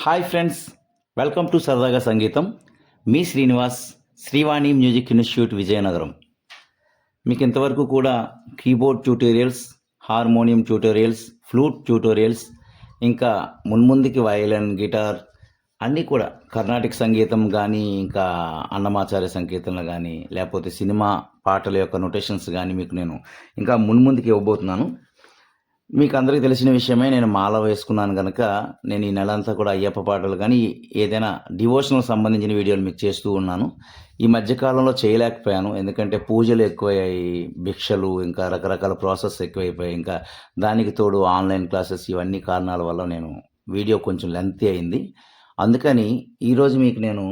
Hi friends welcome to సరదాగా సంగీతం. మీ శ్రీనివాస్ శ్రీవాణి మ్యూజిక్ ఇన్స్టిట్యూట్ విజయనగరం. మీకు ఇంతవరకు కూడా keyboard tutorials harmonium tutorials flute tutorials ఇంకా మున్ముందుకి వయలిన్ గిటార్ అన్నీ కూడా కర్ణాటక సంగీతం కానీ ఇంకా అన్నమాచార్య సంకీర్తనలు కానీ లేకపోతే సినిమా పాటల యొక్క నొటేషన్స్ కానీ మీకు నేను ఇంకా మున్ముందుకి ఇవ్వబోతున్నాను. మీకు అందరికీ తెలిసిన విషయమే నేను మాల వేసుకున్నాను కనుక నేను ఈ నెల అంతా కూడా అయ్యప్ప పాటలు కానీ ఏదైనా డివోషనల్ సంబంధించిన వీడియోలు మీకు చేస్తూ ఉన్నాను. ఈ మధ్యకాలంలో చేయలేకపోయాను ఎందుకంటే పూజలు ఎక్కువయ్యాయి భిక్షలు ఇంకా రకరకాల ప్రాసెస్ ఎక్కువైపోయాయి. ఇంకా దానికి తోడు ఆన్లైన్ క్లాసెస్ ఇవన్నీ కారణాల వల్ల నేను వీడియో కొంచెం లెంతీ అయింది. అందుకని ఈరోజు మీకు నేను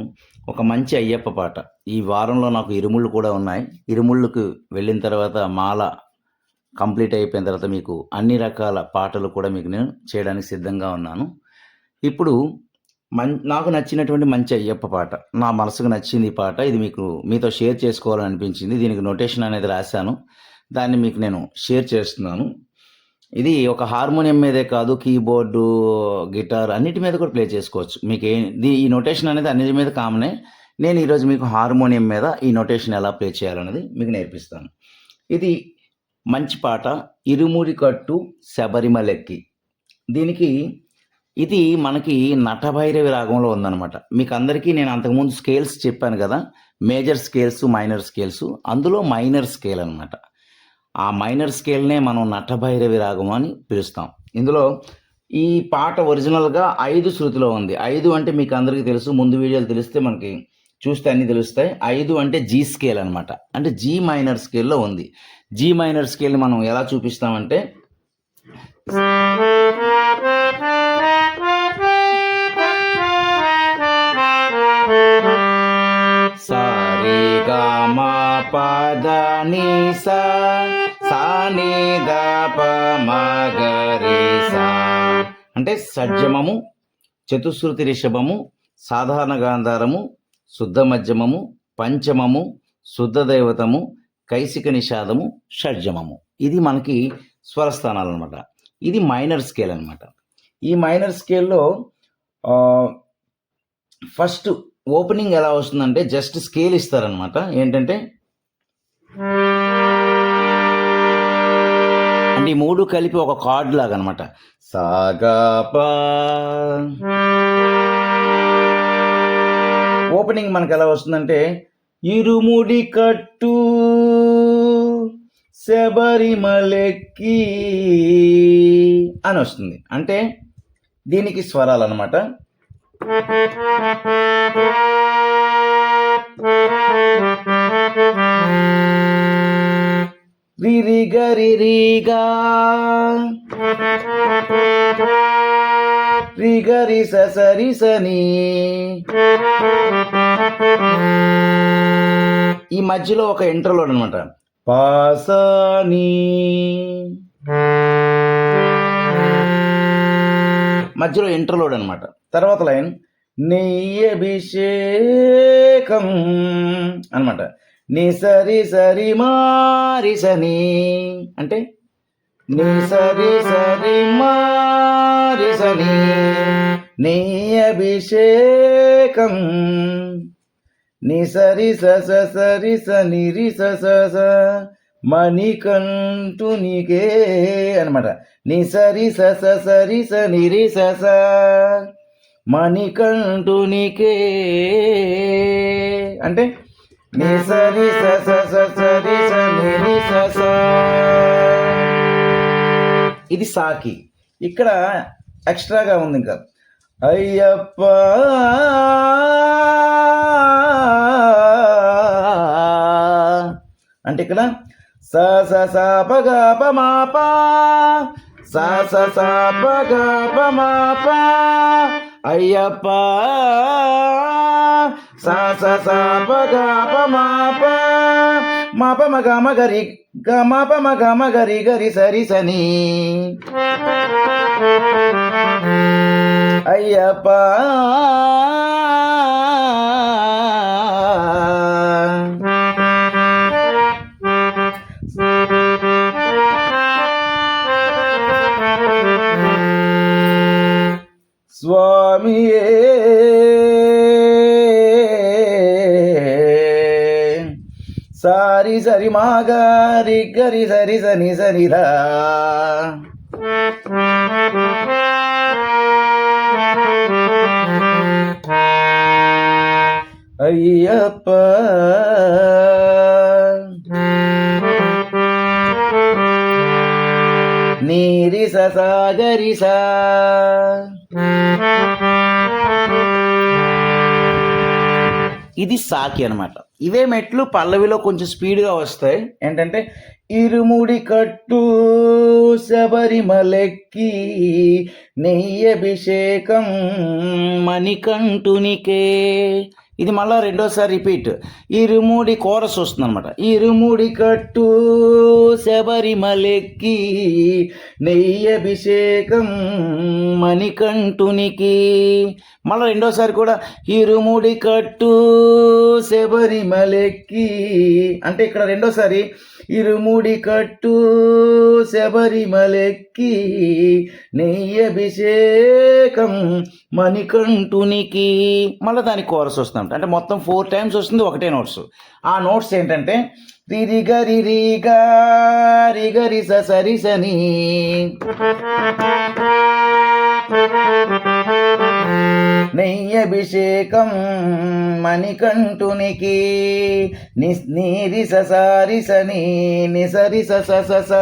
ఒక మంచి అయ్యప్ప పాట. ఈ వారంలో నాకు ఇరుముళ్ళు కూడా ఉన్నాయి. ఇరుముళ్ళకు వెళ్ళిన తర్వాత మాల కంప్లీట్ అయిపోయిన తర్వాత మీకు అన్ని రకాల పాటలు కూడా మీకు నేను చేయడానికి సిద్ధంగా ఉన్నాను. ఇప్పుడు మన్ నాకు నచ్చినటువంటి మంచి అయ్యప్ప పాట నా మనసుకు నచ్చింది ఈ పాట ఇది మీకు మీతో షేర్ చేసుకోవాలని అనిపించింది దీనికి నోటేషన్ అనేది రాశాను దాన్ని మీకు నేను షేర్ చేస్తున్నాను. ఇది ఒక హార్మోనియం మీదే కాదు కీబోర్డు గిటార్ అన్నిటి మీద కూడా ప్లే చేసుకోవచ్చు. మీకు ఏ దీ- ఈ నోటేషన్ అనేది అన్నిటి మీద కామనే నేను ఈరోజు మీకు హార్మోనియం మీద ఈ నోటేషన్ ఎలా ప్లే చేయాలన్నది మీకు నేర్పిస్తాను. ఇది మంచి పాట ఇరుముడి కట్టు శబరిమలెక్కి దీనికి ఇది మనకి నటభైరవి రాగంలో ఉందన్నమాట. మీకు అందరికీ నేను అంతకుముందు స్కేల్స్ చెప్పాను కదా మేజర్ స్కేల్స్ మైనర్ స్కేల్స్ అందులో మైనర్ స్కేల్ అన్నమాట. ఆ మైనర్ స్కేల్నే మనం నటభైరవి రాగం అని పిలుస్తాం. ఇందులో ఈ పాట ఒరిజినల్గా ఐదు శృతిలో ఉంది. ఐదు అంటే మీకు అందరికీ తెలుసు ముందు వీడియోలు తెలిస్తే మనకి చూస్తే అన్నీ తెలుస్తాయి. ఐదు అంటే జీ స్కేల్ అనమాట అంటే జీ మైనర్ స్కేల్లో ఉంది. జీ మైనర్ స్కేల్ని మనం ఎలా చూపిస్తామంటే సారే గా పద ని సా సా ని ద ప రే సా. అంటే సజ్జమము చతుశ్రుతి రిషభము సాధారణ గాంధారము శుద్ధ మధ్యమము పంచమము శుద్ధ దైవతము కైసిక నిషాదము షడ్జమము. ఇది మనకి స్వరస్థానాలు అనమాట ఇది మైనర్ స్కేల్ అనమాట ఈ మైనర్ స్కేల్లో ఫస్ట్ ఓపెనింగ్ ఎలా వస్తుందంటే జస్ట్ స్కేల్ ఇస్తారనమాట ఏంటంటే అంటే ఈ మూడు కలిపి ఒక కార్డ్ లాగా అనమాట సాగాపా. ఓపెనింగ్ మనకు ఎలా వస్తుందంటే ఇరుముడి కట్టు శబరిమలెక్కి అని వస్తుంది. అంటే దీనికి స్వరాలు అనమాట రిరి రిగరి రిగా సరి సని ఈ మధ్యలో ఒక ఇంటర్లోడ్ అనమాట పాసాని. మధ్యలో ఇంటర్లోడ్ అనమాట తర్వాత లైన్ నెయ్యభిషేకం అనమాట నీ సరి సరి మారిసని. అంటే నీ సరి సరి మారి నీ అభిషేకం. ని సరి స సరి స నిరి స మణికంఠునికే అనమాట ని సరి స సరి స నిరి మణికంఠునికే అంటే ని సరి స స సరి స నిరి ఇది సాకి. ఇక్కడ ఎక్స్ట్రాగా ఉంది ఇంకా. అయ్యప్ప! అంటే ఇక్కడ స స స ప గ ప మా ప స స స ప గ ప మా ప అయ్యప్ప! స స స ప గ ప మా ప మా ప మ గ మ గరి గ మ ప మ గ మ గరి గరి సరి సని అయ్యప్ప. స్వామి స్వామియే. సారి సరి మాగారి గరి సరి సని సనిరా తప్ప నీరి సాగరి ఇది సాకి అనమాట ఇవే మెట్లు పల్లవిలో కొంచెం స్పీడ్గా వస్తాయి. ఏంటంటే ఇరుముడి కట్టు శబరిమలెక్కి నెయ్యభిషేకం మణికంఠునికే. ఇది మళ్ళా రెండోసారి రిపీట్. ఇరుముడి కోరస్ వస్తుంది అనమాట ఇరుముడి కట్టు శబరిమలెక్కి నెయ్యభిషేకం మణికంఠునికి. మళ్ళీ రెండోసారి కూడా ఇరుముడి కట్టు శబరిమలెక్కి. అంటే ఇక్కడ రెండోసారి ఇరుముడి కట్టు శబరిమలెక్కి నెయ్యభిషేకం మణికంఠునికి మళ్ళీ దానికి కోరస్ వస్తుంది అంటే మొత్తం ఫోర్ టైమ్స్ వస్తుంది ఒకటే నోట్స్ ఆ నోట్స్ ఏంటంటే రిరి గరి రి నెయ్యభిషేకం మణికంఠునికి. ని నీరి ససారి సని నిసరి స స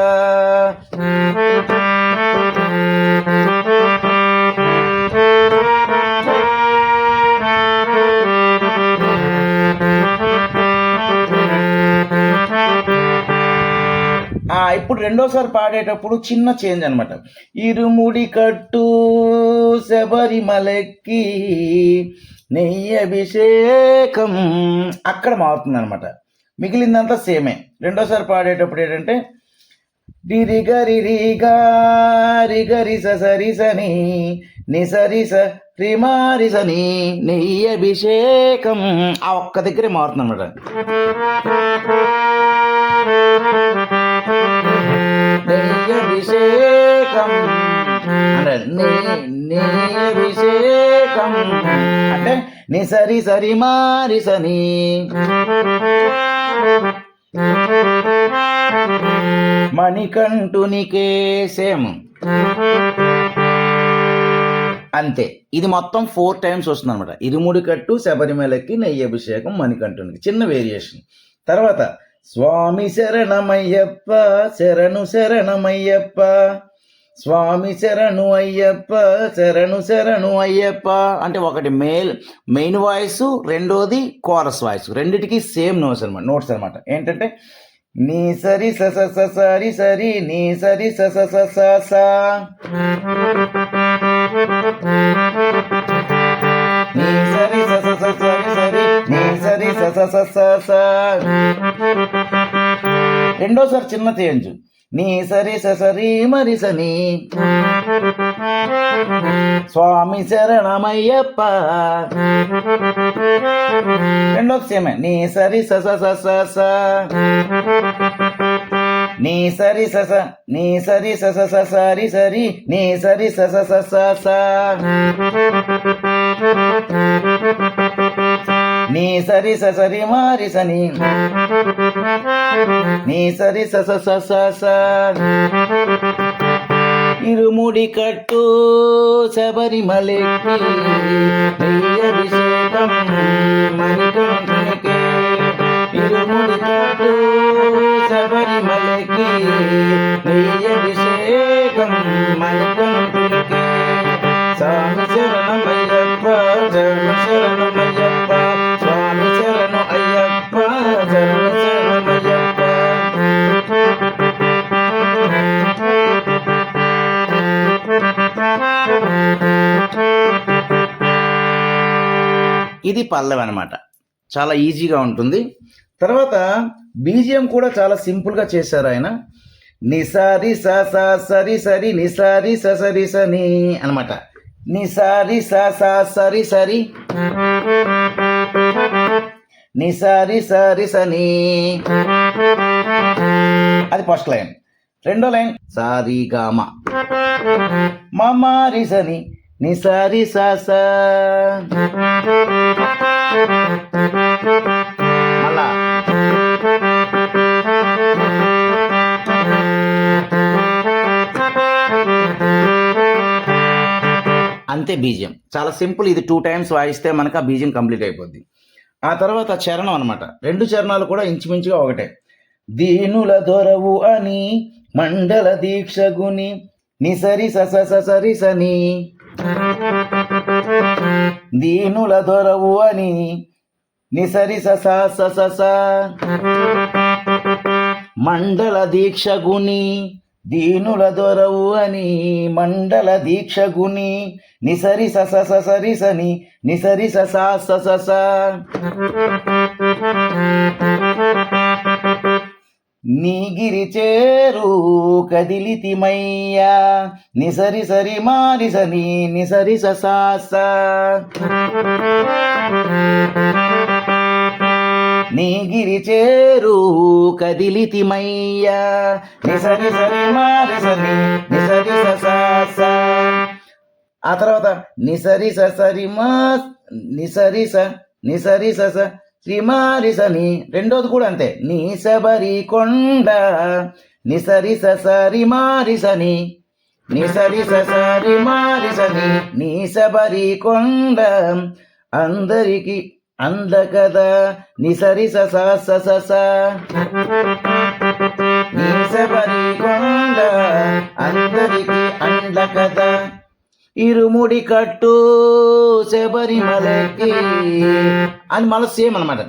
ఆ, ఇప్పుడు రెండోసారి పాడేటప్పుడు చిన్న చేంజ్ అనమాట ఇరుముడి కట్టు శబరిమలెక్కి నెయ్యి అభిషేకం. అక్కడ మారుతుంది అనమాట మిగిలిందంతా సేమే. రెండోసారి పాడేటప్పుడు ఏంటంటే డిరి గరి రి గారి గరి సరి సని నిసరి స రిమారి సని నెయ్యి అభిషేకం. ఆ ఒక్క దగ్గరే మారుతుంది అనమాట నెయ్యభిషేకం అంటే అంటే నిసరి సరి సరి మారి సని మణికంఠునికే సేమ్. అంతే. ఇది మొత్తం ఫోర్ టైమ్స్ వస్తుంది అనమాట ఇరుముడి కట్టు శబరిమలకి నెయ్యి అభిషేకం మణికంఠునికి. చిన్న వేరియేషన్. తర్వాత స్వామి శరణమయ్యప్ప శరణు శరణమయ్యప్ప. స్వామి శరణు అయ్యప్ప శరణు శరణు అయ్యప్ప అంటే ఒకటి మెయిల్ మెయిన్ వాయిస్ రెండోది కోరస్ వాయిస్ రెండిటికి సేమ్ నోట్స్ అనమాట నోట్స్ అనమాట ఏంటంటే నీ సరి స సరి సరి నీ సరి స స స నీ సరి సస సరి సరి నీ సరి స రెండోసారి చిన్న చేంజ్ నీ సరి సరి మరిసని స్వామి శరణమయ్యప్ప. రెండో సేమే నీ సరి సస స స నీ సరి సస నీ సరి సస సరి సరి నీ సరి సస సస స స. నీ సరి సరి మారి సని. నీ సరి స ఇరుముడి కట్టు శబరిమలెక్కి అభిషేకం మణికంఠునికి ఇరుముడి కట్టు శబరిమలకి అభిషేకం మణికంఠునికి ఇది పల్లవి అనమాట చాలా ఈజీగా ఉంటుంది తర్వాత బీజిఎం కూడా చాలా సింపుల్గా చేశారు ఆయన నిసారి స స సరి సరి నిసారి స సరి సని అనమాట నిసారి స స సరి సరి నిసారి సరి సని అది ఫస్ట్ లైన్ రెండో లైన్ సారి గామ మమారి సని నిసారి సాస. మళ్ళా. అంతే బీజం చాలా సింపుల్ ఇది టూ టైమ్స్ వాయిస్తే మనకు ఆ బీజం కంప్లీట్ అయిపోద్ది. ఆ తర్వాత చరణం అనమాట రెండు చరణాలు కూడా ఇంచుమించుగా ఒకటే. దీనుల దొరవు అని మండల దీక్షగుని నిసరి సస సరి సని దీనుల దొరవు అని నిసరి సస సస మండల దీక్షగుని దీనుల దొరవు అని మండల దీక్ష గుని నిసరి సస నిసరి సస సస నీగిరి చేరు కదిలితిమయ్యా. నిసరి సరి మారిసని నిసరి సాస. నీగిరి చేరు కదిలితిమయ్యా. నిసరి సరి మారిసని నిసరి సాస. ఆ తర్వాత నిసరి సరి మా నిసరి స నిసరి స శ్రీమారిసని. రెండోది కూడా అంతే. నీసబరి కొండ నిసరి సరి మారిసని నిసరి సరి మారిసని నీసబరి కొండ అందరికి అంద కదా నిసరి సస సస నీసబరి కొండ అందరికి అండ కదా ఇరుముడి కట్టు శబరిమలకి. అని మళ్ళీ సేమ్ అనమాట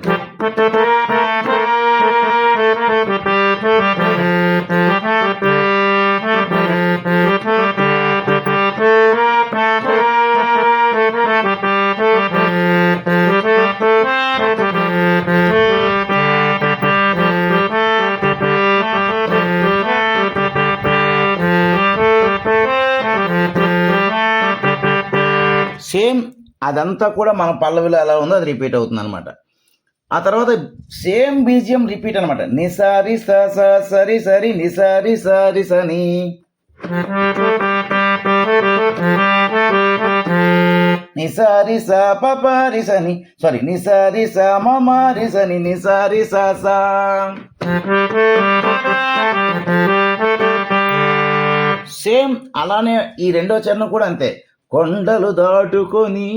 అదంతా కూడా మన పల్లవిలో ఎలా ఉందో అది రిపీట్ అవుతుంది అనమాట ఆ తర్వాత సేమ్ బీజియం రిపీట్ అనమాట నిసారి స స సరి సరి నిసారి సరి సని నిసారి స పపారి సని సారీ నిసారి స మమారి సని నిసారి స సేమ్ అలానే ఈ రెండో చరణం కూడా అంతే. కొండలు దాటుకొని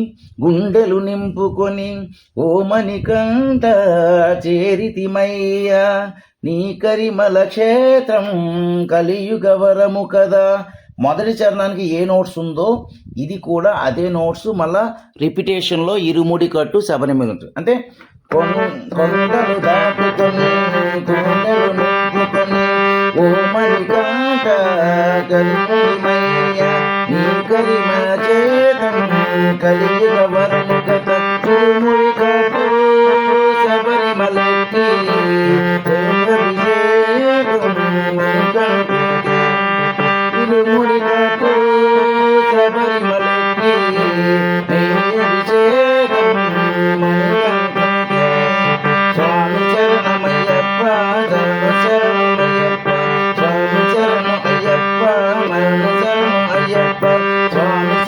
గుండెలు నింపుకొని ఓమని కంట చేరితిమయ్యా. నీ కరిమల క్షేత్రం కలియుగ వరము కదా. మొదటి చరణానికి ఏ నోట్స్ ఉందో ఇది కూడా అదే నోట్స్. మళ్ళా రిపిటేషన్లో ఇరుముడి కట్టు శబరిమల అంటే కొండలు దాటుకొని గుండెలు నింపుకొని ఓమని కంట నీ కరిమ చేతం కలియుగ వరము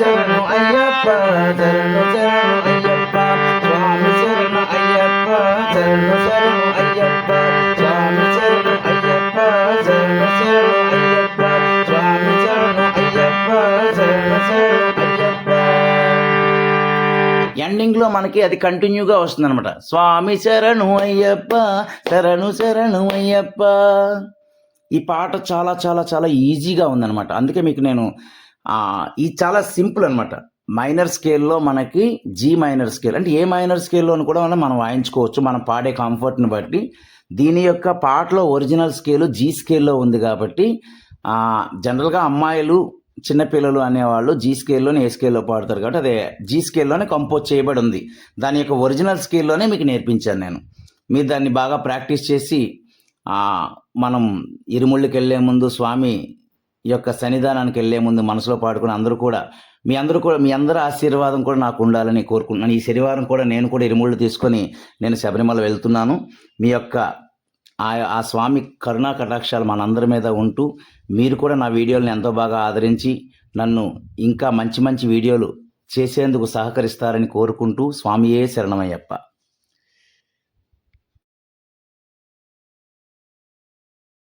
శరణు అయ్యప్ప శరణు శరణు అయ్యప్ప స్వామి శరణు అయ్యప్ప శరణు శరణు అయ్యప్ప స్వామి శరణు అయ్యప్ప శరణు శరణు అయ్యప్ప స్వామి శరణు అయ్యప్ప శరణు శరణు అయ్యప్ప. ఎండింగ్లో మనకి అది కంటిన్యూగా వస్తుంది అనమాట స్వామి శరణు అయ్యప్ప శరణు శరణు అయ్యప్ప. ఈ పాట చాలా చాలా చాలా ఈజీగా ఉందన్నమాట. అందుకే మీకు నేను ఇది చాలా సింపుల్ అనమాట మైనర్ స్కేల్లో మనకి జీ మైనర్ స్కేల్ అంటే ఏ మైనర్ స్కేల్లోని కూడా మనం మనం వాయించుకోవచ్చు. మనం పాడే కంఫర్ట్ని బట్టి. దీని యొక్క పాటలో ఒరిజినల్ స్కేలు జీ స్కేల్లో ఉంది కాబట్టి జనరల్గా అమ్మాయిలు చిన్నపిల్లలు అనేవాళ్ళు జీ స్కేల్లోనే ఏ స్కేల్లో పాడతారు కాబట్టి అదే జీ స్కేల్లోనే కంపోజ్ చేయబడి ఉంది దాని యొక్క ఒరిజినల్ స్కేల్లోనే మీకు నేర్పించాను నేను. మీరు దాన్ని బాగా ప్రాక్టీస్ చేసి మనం ఇరుముళ్ళకి వెళ్ళే ముందు స్వామి ఈ యొక్క సన్నిధానానికి వెళ్ళే ముందు మనసులో పాడుకుని అందరూ కూడా మీ అందరూ కూడా మీ అందరి ఆశీర్వాదం కూడా నాకు ఉండాలని కోరుకుంటున్నాను. ఈ శనివారం కూడా నేను కూడా ఇరుముళ్ళు తీసుకొని నేను శబరిమల వెళ్తున్నాను. మీ యొక్క ఆ ఆ స్వామి కరుణా కటాక్షాలు మనందరి మీద ఉంటూ మీరు కూడా నా వీడియోలను ఎంతో బాగా ఆదరించి నన్ను ఇంకా మంచి మంచి వీడియోలు చేసేందుకు సహకరిస్తారని కోరుకుంటూ స్వామియే శరణమయ్యప్ప.